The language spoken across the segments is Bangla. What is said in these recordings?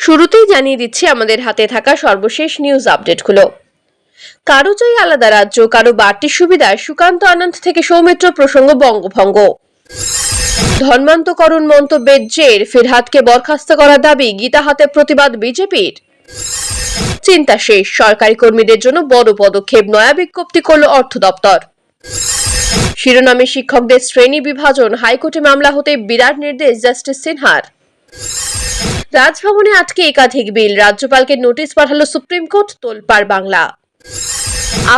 শুরুতেই জানিয়ে দিচ্ছি আমাদের হাতে থাকা সর্বশেষ নিউজ আপডেটগুলো কারও চাই আলাদা রাজ্য, কারও বাড়তি সুবিধা, সুকান্ত আনন্দ থেকে সৌমিত্র প্রসঙ্গ, বঙ্গভঙ্গ। ধর্মান্তকরণ মন্তব্যের জের, ফিরহাদকে বরখাস্ত করার দাবি, গীতা হাতে প্রতিবাদ বিজেপির। চিন্তা শেষ, সরকারি কর্মীদের জন্য বড় পদক্ষেপ, নয়া বিজ্ঞপ্তি করল অর্থ দপ্তর। শিরোনামে শিক্ষকদের শ্রেণি বিভাজন, হাইকোর্টে মামলা হতে বিরাট নির্দেশ জাস্টিস সিনহার। রাজভবনে আটকে একাধিক বিল। রাজ্যপালকে নোটিশ পাঠালো সুপ্রিম কোর্ট, তোলপাড় বাংলা।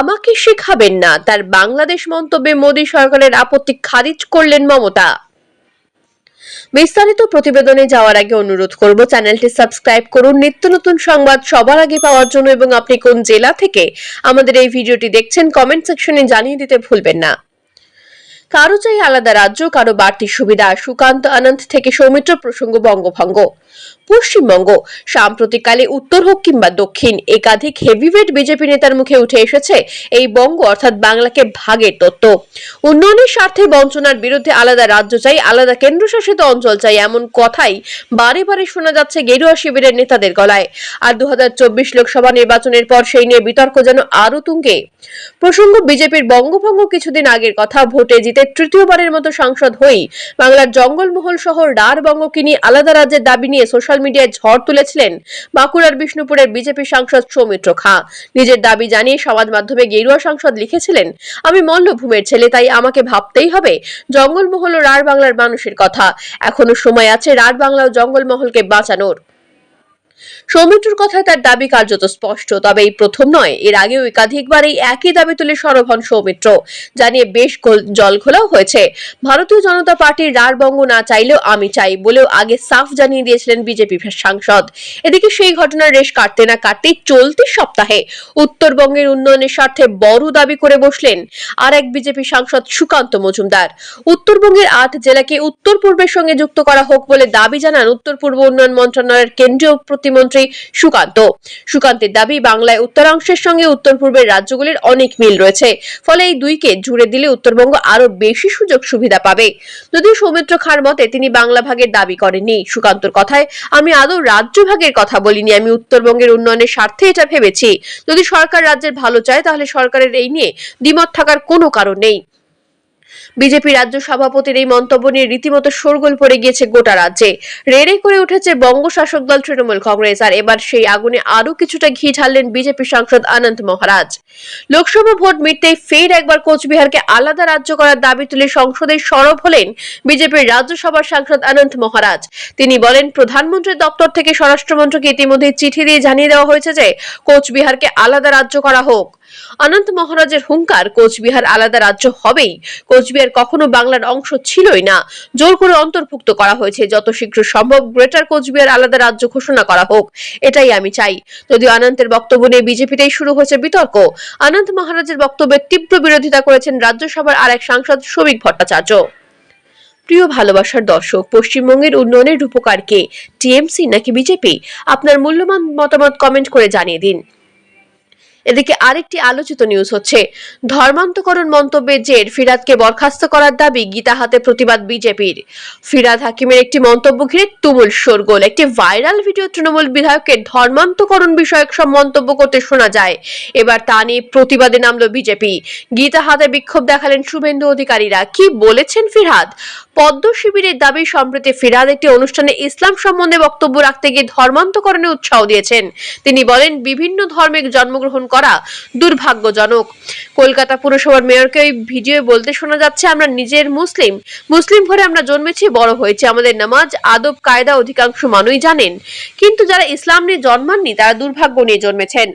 আমাকে শেখাবেন না, তার বাংলাদেশ মন্তব্যে মোদী সরকারের আপত্তি খারিজ করলেন মমতা। বিস্তারিত প্রতিবেদনে যাওয়ার আগে অনুরোধ করব, চ্যানেলটি সাবস্ক্রাইব করুন, নিত্য নতুন সংবাদ সবার আগে পাওয়ার জন্য এবং আপনি কোন জেলা থেকে আমাদের এই ভিডিওটি দেখছেন কমেন্ট সেকশনে জানিয়ে দিতে ভুলবেন না। কারও চাই আলাদা রাজ্য, কারও বাড়তি সুবিধা। সুকান্ত আনন্দ থেকে সৌমিত্র, প্রসঙ্গ বঙ্গভঙ্গ। পশ্চিমবঙ্গ, সাম্প্রতিককালে উত্তর হোক কিংবা দক্ষিণ, একাধিক হেভিওয়েট বিজেপি নেতার মুখে উঠে এসেছে এই বঙ্গ, অর্থাৎ বাংলাকে ভাগের তত্ত্ব। উন্নয়নের স্বার্থে বঞ্চনার বিরুদ্ধে আলাদা রাজ্য চাই, আলাদা কেন্দ্রশাসিত অঞ্চল চাই, এমন কথাই বারে বারে শোনা যাচ্ছে গেরুয়া শিবিরের নেতাদের গলায়। আর দু হাজার চব্বিশ লোকসভা নির্বাচনের পর সেই নিয়ে বিতর্ক যেন আরও তুঙ্গে। প্রসঙ্গ বিজেপির বঙ্গভঙ্গ কিছুদিন আগের কথা, ভোটে জিতে তৃতীয়বারের মতো সাংসদ হয়েই বাংলার জঙ্গলমহল শহর রাঢ়বঙ্গকে নিয়ে আলাদা রাজ্যের দাবি নিয়ে সোশ্যাল মিডিয়ায় ঝড় তুলেছিলেন বাঁকুড়ার বিষ্ণুপুরের বিজেপি সাংসদ সৌমিত্র খা। নিজের দাবি জানিয়ে সমাজ মাধ্যমে গেরুয়া সাংসদ লিখেছিলেন, আমি মল্লভূমের ছেলে, তাই আমাকে ভাবতেই হবে জঙ্গলমহল ও রাঢ় বাংলার মানুষের কথা। এখনও সময় আছে রাঢ় বাংলা ও জঙ্গলমহলকে বাঁচানোর। সৌমিত্রর কথায় তার দাবি কার্যত স্পষ্ট, তবে এই প্রথম নয়, এর আগেও একাধিকবার এই একই দাবি তুলে সরব হন সৌমিত্র জানিয়ে বেশ গোল- জলঘোলাও হয়েছে। ভারতীয় জনতা পার্টির রাঢ়বঙ্গ না চাইলেও আমি চাই বলেও আগে সাফ জানিয়ে দিয়েছিলেন বিজেপি সাংসদ। এদিকে সেই ঘটনার রেশ কাটতে না কাটতেই চলতি সপ্তাহে উত্তরবঙ্গের উন্নয়নের স্বার্থে বড় দাবি করে বসলেন আর এক বিজেপি সাংসদ সুকান্ত মজুমদার। উত্তরবঙ্গের আট জেলাকে উত্তর পূর্বের সঙ্গে যুক্ত করা হোক বলে দাবি জানান উত্তর পূর্ব উন্নয়ন মন্ত্রণালয়ের কেন্দ্রীয় প্রতিমন্ত্রী সুকান্ত। সুকান্তের দাবি, বাংলায় উত্তরাংশের সঙ্গে উত্তর পূর্বের রাজ্যগুলির অনেক মিল রয়েছে। ফলে এই দুইকে জুড়ে দিলে উত্তরবঙ্গ আরও বেশি সুযোগ সুবিধা পাবে। যদিও সৌমিত্র খাঁর মতে তিনি বাংলা ভাগের দাবি করেননি। সুকান্তর কথায়, আমি আদৌ রাজ্য ভাগের কথা বলিনি, আমি উত্তরবঙ্গের উন্নয়নের স্বার্থে এটা ভেবেছি। যদি সরকার রাজ্যের ভালো চায়, তাহলে সরকারের এই নিয়ে দ্বিমত থাকার কোনো কারণ নেই। বিজেপি রাজ্য সভাপতির এই মন্তব্য নিয়ে রীতিমতো শোরগোল পড়ে গিয়েছে গোটা রাজ্যে। রেড়ে করে উঠেছে বঙ্গ শাসক দল তৃণমূল কংগ্রেস, আর এবার সেই আগুনে আরও কিছুটা ঘি ঢাললেন বিজেপি সাংসদ আনন্দ মহারাজ। লোকসভা ভোট মিটতেই ফের একবার কোচবিহারকে আলাদা রাজ্য করার দাবি তুলে সংসদে সরব হলেন বিজেপির রাজ্যসভার সাংসদ অনন্ত মহারাজ। তিনি বলেন, প্রধানমন্ত্রীর দপ্তর থেকে স্বরাষ্ট্রমন্ত্রকে ইতিমধ্যে চিঠি দিয়ে জানিয়ে দেওয়া হয়েছে যে, কোচবিহারকে আলাদা রাজ্য করা হোক। অনন্ত মহারাজের হুঙ্কার কোচবিহার আলাদা রাজ্য হবেই। কোচবিহার কখনো বাংলার অংশ ছিলই না। জোর করে অন্তর্ভুক্ত করা হয়েছে, যত শীঘ্র সম্ভব গ্রেটার কোচবিহার আলাদা রাজ্য ঘোষণা করা হোক, এটাই আমি চাই। যদিও অনন্তের বক্তব্য নিয়ে বিজেপিতেই শুরু হয়েছে বিতর্ক, অনন্ত মহারাজের বক্তব্যের তীব্র বিরোধিতা করেছেন রাজ্যসভার আরেক সাংসদ শ্রমিক ভট্টাচার্য। প্রিয় ভালোবাসার দর্শক, পশ্চিমবঙ্গের উন্নয়নের রূপকার কে? টিএমসি নাকি বিজেপি? আপনার মূল্যবান মতামত কমেন্ট করে জানিয়ে দিন। এদিকে আরেকটি আলোচিত নিউজ হচ্ছে। ধর্মান্তকরণ মন্তব্যের জের ফিরাদকে বরখাস্ত করার দাবি গীতা হাতে প্রতিবাদ বিজেপির। ফিরাদ হাকিমের একটি মন্তব্য ঘিরে তুমুল শোরগোল। একটি ভাইরাল ভিডিও তৃণমূল বিধায়ককে ধর্মান্তকরণ বিষয়ক সব মন্তব্য করতে শোনা যায়। এবার তা নিয়ে প্রতিবাদে নামলো বিজেপি। গীতা হাতে বিক্ষোভ দেখালেন শুভেন্দু অধিকারীরা। কি বলেছেন ফিরহাদ পদ্ম শিবিরের দাবি সম্প্রতি ফিরহাদ একটি অনুষ্ঠানে ইসলাম সম্বন্ধে বক্তব্য রাখতে গিয়ে ধর্মান্তকরণে উৎসাহ দিয়েছেন। তিনি বলেন, বিভিন্ন ধর্মে জন্মগ্রহণ করা দুর্ভাগ্যজনক। কলকাতা পুরসভার মেয়রকে ওই ভিডিও বলতে শোনা যাচ্ছে, আমরা নিজের মুসলিম। মুসলিম ঘরে আমরা জন্মেছি, বড় হয়েছে। আমাদের নামাজ, আদব, কায়দা অধিকাংশ মানুষই জানেন। কিন্তু যারা ইসলাম নিয়ে জন্মাননি, তারা দুর্ভাগ্য নিয়ে জন্মেছেন।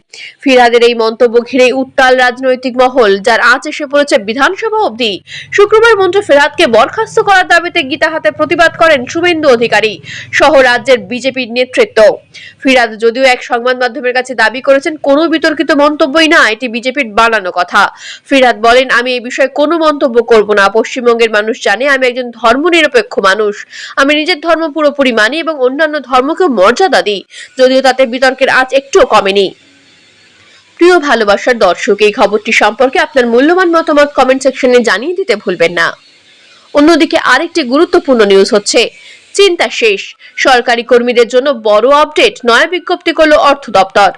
ফিরহাদের এই মন্তব্য ঘিরে উত্তাল রাজনৈতিক মহল, যার আঁচ এসে পড়েছে বিধানসভা অবধি। শুক্রবার মন্ত্রী ফেরাদকে বরখাস্ত করার দাবিতে গীতা হাতে প্রতিবাদ করেন শুভেন্দু অধিকারী, সহ রাজ্যের বিজেপির নেতৃত্ব। ফিরাদ যদিও এক সংবাদ মাধ্যমের কাছে দাবি করেছেন, কোনো বিতর্কিত মন্তব্যই না, এটি বিজেপির বানানো কথা। ফিরাদ বলেন, আমি এই বিষয়ে কোনো মন্তব্য করব না। পশ্চিমবঙ্গের মানুষ জানে আমি একজন ধর্মনিরপেক্ষ মানুষ। আমি নিজের ধর্ম পুরোপুরি মানি এবং অন্যান্য ধর্মকেও মর্যাদা দিই। যদিও তাতে বিতর্কের আজ একটুও কমেনি। প্রিয় ভালোবাসার দর্শক, এই খবরটি সম্পর্কে আপনার মূল্যবান মতামত কমেন্ট সেকশনে জানিয়ে দিতে ভুলবেন না। অন্যদিকে আরেকটি গুরুত্বপূর্ণ নিউজ হচ্ছে, চিন্তা শেষ। সরকারি কর্মীদের জন্য বড় আপডেট, নয়া বিজ্ঞপ্তি করল অর্থ দপ্তর।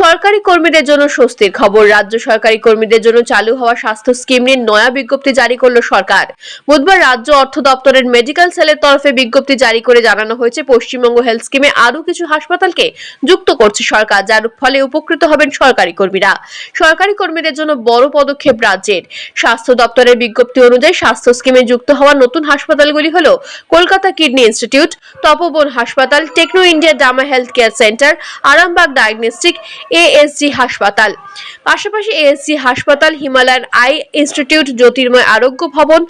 সরকারি কর্মীদের জন্য স্বস্তির খবর। রাজ্য সরকারি কর্মীদের জন্য চালু হওয়া স্বাস্থ্য স্কিম নিয়ে নয়া বিজ্ঞপ্তি জারি করল সরকার। বুধবার রাজ্য অর্থ দপ্তরের মেডিকেল সেলের তরফে বিজ্ঞপ্তি জারি করে জানানো হয়েছে, পশ্চিমবঙ্গ হেলথ স্কিমে আরও কিছু হাসপাতালকে যুক্ত করছে সরকার, যার ফলে উপকৃত হবেন সরকারি কর্মীরা। সরকারি কর্মীদের জন্য বড় পদক্ষেপ রাজ্যের। স্বাস্থ্য দপ্তরের বিজ্ঞপ্তি অনুযায়ী স্বাস্থ্য স্কিমে যুক্ত হওয়া নতুন হাসপাতালগুলি হল কলকাতা কিডনি ইনস্টিটিউট, তপবন হাসপাতাল, Techno India ডামা health care centre, Arambagh diagnostic ASG হাসপাতাল। পাশাপাশি এএসজি হাসপাতাল, হিমালয়ান আই ইনস্টিটিউট, জ্যোতির্ময় আরোগ্য ভবন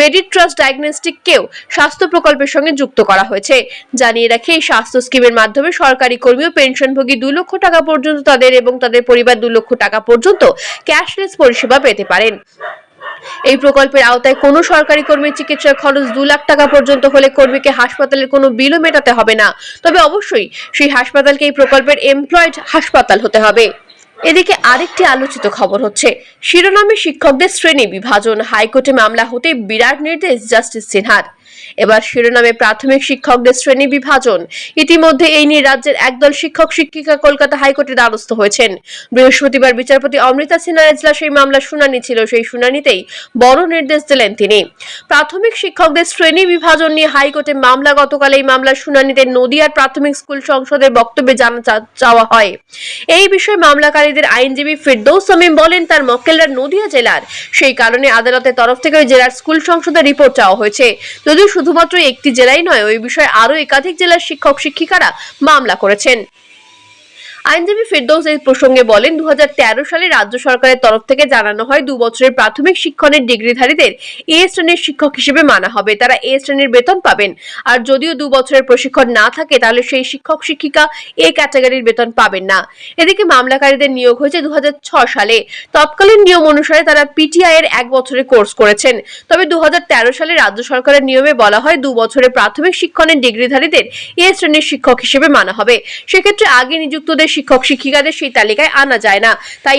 মেডিট ট্রাস্ট ডায়াগনস্টিককেও স্বাস্থ্য প্রকল্পের সঙ্গে যুক্ত করা হয়েছে। জানিয়ে রাখে, এই স্বাস্থ্য স্কিমের মাধ্যমে সরকারি কর্মী ও পেনশনভোগী দু লক্ষ টাকা পর্যন্ত তাদের এবং তাদের পরিবার দু লক্ষ টাকা পর্যন্ত ক্যাশলেস পরিষেবা পেতে পারেন। এই প্রকল্পের আওতায় কোনো সরকারি কর্মীর চিকিৎসার খরচ দু লাখ টাকা পর্যন্ত হলে কর্মীকে হাসপাতালের কোনো বিলও মেটাতে হবে না। তবে অবশ্যই সেই হাসপাতালকে এই প্রকল্পের এমপ্লয়েড হাসপাতাল হতে হবে। এদিকে আরেকটি আলোচিত খবর হচ্ছে, শিরোনামে শিক্ষকদের শ্রেণি বিভাজন। হাইকোর্টে মামলা হতে বিরাট নির্দেশ জাস্টিস সিনহার। এবার শিরোনামে প্রাথমিক শিক্ষকদের শ্রেণি বিভাজন। ইতিমধ্যে এই নিয়ে রাজ্যের একদল শিক্ষক, শিক্ষিকা কলকাতা হাইকোর্টে দ্বারস্থ হয়েছেন। বৃহস্পতিবার বিচারপতি অমৃতা সিনহার এজলা সেই মামলার শুনানি ছিল। সেই শুনানিতেই বড় নির্দেশ দিলেন তিনি। প্রাথমিক শিক্ষকদের শ্রেণি বিভাজন নিয়ে হাইকোর্টে মামলা, গতকাল এই মামলার শুনানিতে নদিয়ার প্রাথমিক স্কুল সংসদের বক্তব্যে জানা চাওয়া হয়। এই বিষয়ে মামলাকারীদের আইনজীবী ফিরদৌস সামিম বলেন, তার মক্কেলরা নদিয়া জেলার। সেই কারণে আদালতের তরফ থেকে জেলার স্কুল সংসদের রিপোর্ট চাওয়া হয়েছে। যদিও শুধুমাত্র একটি জেলায় নয় ওই বিষয়ে আরও একাধিক জেলার শিক্ষক শিক্ষিকারা মামলা করেছেন। আইনজীবী ফেরদৌস এই প্রসঙ্গে বলেন দু হাজার তেরো সালে রাজ্য সরকারের তরফ থেকে জানানো হয়, দু বছরের প্রাথমিক শিক্ষণের ডিগ্রিধারীদের এ শ্রেণির শিক্ষক হিসেবে মানা হবে। তারা এ শ্রেণির বেতন পাবেন। আর যদিও দু বছরের প্রশিক্ষণ না থাকে, তাহলে সেই শিক্ষক, শিক্ষিকা এ ক্যাটাগরির বেতন পাবেন না। এদিকে মামলাকারীদের নিয়োগ হয়েছে দু সালে। তৎকালীন নিয়ম অনুসারে তারা পিটিআই এর এক বছরের কোর্স করেছেন। তবে দু হাজার তেরো সালে রাজ্য সরকারের নিয়মে বলা হয়, দু বছরের প্রাথমিক শিক্ষণের ডিগ্রিধারীদের এ শ্রেণির শিক্ষক হিসেবে মানা হবে। সেক্ষেত্রে আগে নিযুক্তদের শিক্ষক শিক্ষিকাদের সেই তালিকায় আনা যায় না। তাই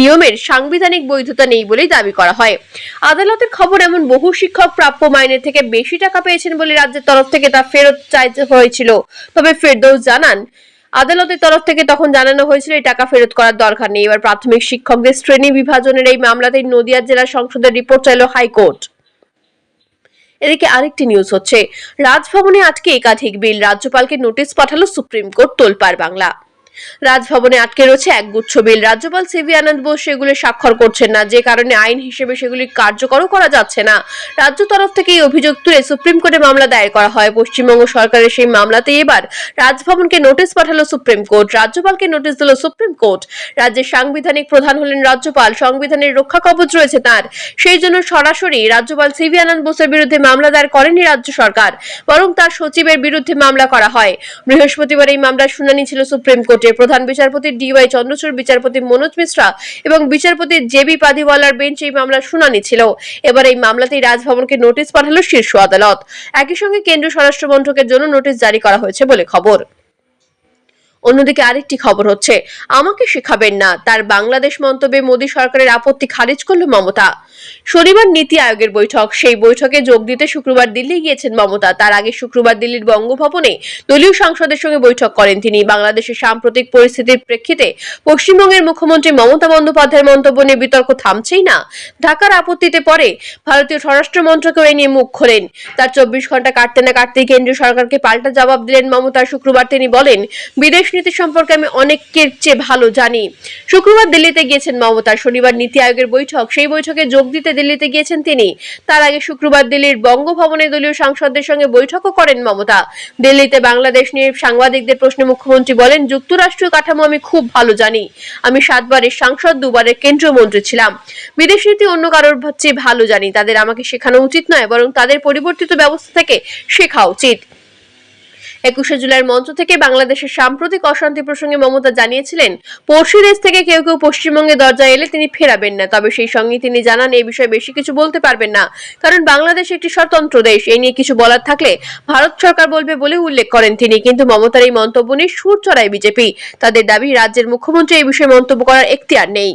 নিয়মের সাংবিধানিক বৈধতা নেই বলেই দাবি করা হয়। আদালতের খবর এমন বহু শিক্ষক প্রাপ্য মাইনের থেকে বেশি টাকা পেয়েছেন বলে রাজ্যের তরফ থেকে তা ফেরত চাইতে হয়েছিল। তবে ফেরদৌস জানান, আদালতের তরফ থেকে তখন জানানো হয়েছিল এই টাকা ফেরত করার দরকার নেই। এবার প্রাথমিক শিক্ষকদের শ্রেণি বিভাজনের এই মামলাতেই নদিয়া জেলা সংসদের রিপোর্ট চাইল হাইকোর্ট। এদিকে আরেকটি নিউজ হচ্ছে, রাজভবনে আটকে একাধিক বিল। রাজ্যপালকে নোটিশ পাঠালো সুপ্রিম কোর্ট, তোলপাড় বাংলা। রাজভবনে আটকে রয়েছে এক গুচ্ছ বিল। রাজ্যপাল সিভি আনন্দ বোস সেগুলি স্বাক্ষর করছেন না। যে কারণে আইন হিসেবে সেগুলি কার্যকরও করা যাচ্ছে না। রাজ্য তরফ থেকে এই অভিযোগ তুলে সুপ্রিম কোর্টে মামলা দায়ের করা হয়। পশ্চিমবঙ্গ সরকারের সেই মামলাতে এবার রাজভবনকে নোটিশ পাঠালো সুপ্রিম কোর্ট। রাজ্যপালকে নোটিশ দিল সুপ্রিম কোর্ট। রাজ্যের সাংবিধানিক প্রধান হলেন রাজ্যপাল। সংবিধানের রক্ষা কবচ রয়েছে তার। সেই জন্য সরাসরি রাজ্যপাল সিভি আনন্দ বোসের বিরুদ্ধে মামলা দায়ের করেনি রাজ্য সরকার, বরং তার সচিবের বিরুদ্ধে মামলা করা হয়। বৃহস্পতিবার এই মামলার শুনানি ছিল সুপ্রিম কোর্টে প্রধান বিচারপতি ডিওয়াই চন্দ্রচূড়, বিচারপতি মনোজ মিশ্রা এবং বিচারপতি জেবি পাদিওয়ালার বেঞ্চ এই মামলার শুনানি ছিল। এবার এই মামলাতেই রাজভবনকে নোটিশ পাঠালো শীর্ষ আদালত। একই সঙ্গে কেন্দ্রীয় স্বরাষ্ট্র মন্ত্রকের জন্য নোটিশ জারি করা হয়েছে বলে খবর। অন্যদিকে আরেকটি খবর হচ্ছে, আমাকে শেখাবেন না, তার বাংলাদেশ মন্তব্যে মোদী সরকারের আপত্তি খারিজ করল মমতা। শনিবার নীতি আয়োগের বৈঠক। সেই বৈঠকে যোগ দিতে শুক্রবার দিল্লি গিয়েছেন মমতা। তার আগে শুক্রবার দিল্লির বঙ্গভবনে দলীয় সাংসদের সঙ্গে বৈঠক করেন তিনি। বাংলাদেশের সাম্প্রতিক পরিস্থিতির প্রেক্ষিতে পশ্চিমবঙ্গের মুখ্যমন্ত্রী মমতা বন্দ্যোপাধ্যায়ের মন্তব্য নিয়ে বিতর্ক থামছেই না। ঢাকার আপত্তিতে পরে ভারতীয় স্বরাষ্ট্র মন্ত্রকেও এই নিয়ে মুখ খোলেন। তার চব্বিশ ঘণ্টা কাটতে না কাটতেই কেন্দ্রীয় সরকারকে পাল্টা জবাব দিলেন মমতা। শুক্রবার তিনি বলেন, বিদেশ নীতি সম্পর্কে আমি অনেকের চেয়ে ভালো জানি। শুক্রবার দিল্লিতে গিয়েছেন মমতা। শনিবার নীতি আয়োগের বৈঠক। সেই বৈঠকে যোগ দিতে দিল্লিতে গিয়েছেন তিনি। তার আগে শুক্রবার দিল্লির বঙ্গভবনে দলীয় সাংসদদের সঙ্গে বৈঠকও করেন মমতা। দিল্লিতে বাংলাদেশ নিয়ে সাংবাদিকদের প্রশ্নে মুখ্যমন্ত্রী বলেন, যুক্তরাষ্ট্রীয় কাঠামো আমি খুব ভালো জানি। আমি সাতবারের সাংসদ দুবারের কেন্দ্রীয় মন্ত্রী ছিলাম। বিদেশ নীতি অন্য কারোর চেয়ে ভালো জানি। তাদের আমাকে শেখানো উচিত নয়, বরং তাদের পরিবর্তিত ব্যবস্থা থেকে শেখা উচিত। একুশে জুলাইয়ের মঞ্চ থেকে বাংলাদেশের সাম্প্রতিক অশান্তি প্রসঙ্গে মমতা জানিয়েছিলেন পড়শি দেশ থেকে কেউ কেউ পশ্চিমবঙ্গে দরজা এলে তিনি ফেরাবেন না। তবে সেই সঙ্গে তিনি জানান এই বিষয়ে বেশি কিছু বলতে পারবেন না। কারণ বাংলাদেশ একটি স্বতন্ত্র দেশ। এই নিয়ে কিছু বলার থাকলে ভারত সরকার বলবে বলে উল্লেখ করেন তিনি। কিন্তু মমতার এই মন্তব্য নিয়ে সুর চড়ায় বিজেপি। তাদের দাবি, রাজ্যের মুখ্যমন্ত্রী এই বিষয়ে মন্তব্য করার এখতিয়ার নেই।